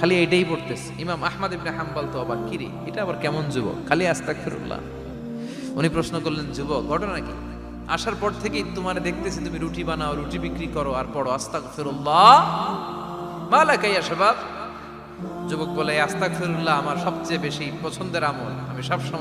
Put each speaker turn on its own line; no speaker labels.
খালি এটাই পড়তেছে। ইমাম আহমদ ইবনে হাম্বাল তো আবার কিরে, এটা আবার কেমন যুবক? খালি আস্তাকফিরুল্লাহ উনি প্রশ্ন করলেন, যুবক, ঘটনা কি? আসার পর থেকেই তোমার দেখতেছি, তুমি রুটি বানাও, রুটি বিক্রি করো আর পড়ো আস্তাকফিরুল্লাহ মালাকাইয়া শাবাব। যুবক বলে আস্তাকফিরুল্লাহ আমার সবচেয়ে বেশি পছন্দের আমল। আমি সব সময়